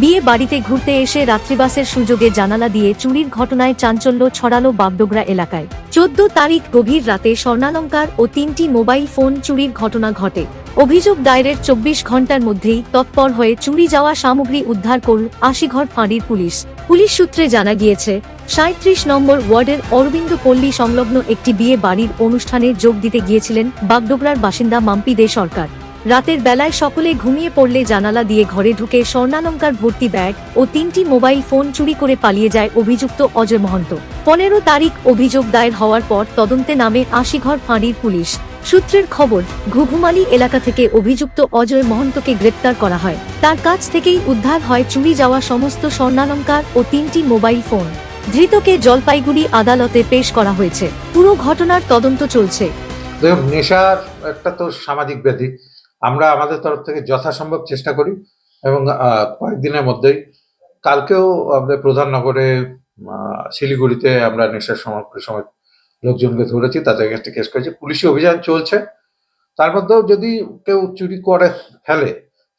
বিয়ে বাড়িতে ঘুরতে এসে রাত্রিবাসের সুযোগে জানালা দিয়ে চুরির ঘটনায় চাঞ্চল্য ছড়ালো বাগডোগরা এলাকায়। চোদ্দ তারিখ গভীর রাতে স্বর্ণালঙ্কার ও তিনটি মোবাইল ফোন চুরির ঘটনা ঘটে। অভিযোগ দায়েরের চব্বিশ ঘণ্টার মধ্যেই তৎপর হয়ে চুরি যাওয়া সামগ্রী উদ্ধার করল আশিঘর ফাঁড়ির পুলিশ। পুলিশ সূত্রে জানা গিয়েছে সাঁত্রিশ নম্বর ওয়ার্ডের অরবিন্দ পল্লী সংলগ্ন একটি বিয়ে বাড়ির অনুষ্ঠানে যোগ দিতে গিয়েছিলেন বাগডোগরার বাসিন্দা মাম্পি দে সরকার। রাতের বেলায় সকলে ঘুমিয়ে পড়লে জানালা দিয়ে ঘরে ঢুকে স্বর্ণালঙ্কার ভর্তি ব্যাগ ও তিনটি মোবাইল ফোন চুরি করে পালিয়ে যায় অভিযুক্ত অজয় মহন্ত। পনেরো তারিখ অভিযোগ দায়ের হওয়ার পর তদন্তে নামে আশিঘর ফাঁড়ির পুলিশ। সূত্রের খবর, ঘুঘুমালি এলাকা থেকে অভিযুক্ত অজয় মহন্তকে গ্রেপ্তার করা হয়। তার কাছ থেকেই উদ্ধার হয় চুরি যাওয়া সমস্ত স্বর্ণালঙ্কার ও তিনটি মোবাইল ফোন। ধৃতকে জলপাইগুড়ি আদালতে পেশ করা হয়েছে। পুরো ঘটনার তদন্ত চলছে। নেশার একটা তো সামাজিক ব্যাধি। আমরা আমাদের তরফ থেকে যথাসম্ভব চেষ্টা করি এবং কয়েকদিনের মধ্যেই কালকেও আমাদের প্রধান নগরে শিলিগুড়িতে আমরা নেশার সমাপ্তির সময় লোকজনকে ধরেছি, তাদের কাছে কেস করেছি। পুলিশি অভিযান চলছে। তার মধ্যেও যদি কেউ চুরি করে ফেলে,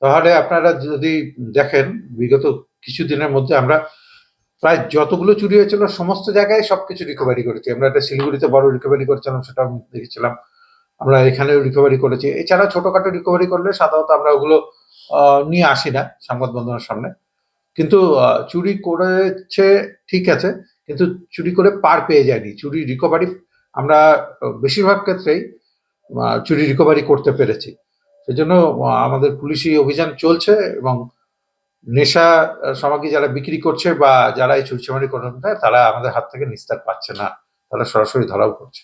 তাহলে আপনারা যদি দেখেন, বিগত কিছুদিনের মধ্যে আমরা প্রায় যতগুলো চুরি হয়েছিল, সমস্ত জায়গায় সবকিছু রিকভারি করেছি। আমরা একটা শিলিগুড়িতে বড় রিকভারি করেছিলাম সেটা দেখেছিলাম। আমরা এখানেও রিকভারি করেছি। এছাড়া ছোটখাটো রিকভারি করলে সাধারণত আমরা ওগুলো নিয়ে আসি না সংবাদ বন্ধনের সামনে। কিন্তু চুরি করেছে ঠিক আছে, কিন্তু চুরি করে পার পেয়ে যায়নি। চুরি রিকভারি আমরা বেশিরভাগ ক্ষেত্রেই চুরি রিকভারি করতে পেরেছি। সেজন্য আমাদের পুলিশি অভিযান চলছে এবং নেশা সামগ্রী যারা বিক্রি করছে বা যারা এই চুরি চামারি করে তারা আমাদের হাত থেকে নিস্তার পাচ্ছে না। তারা সরাসরি ধরাও করছে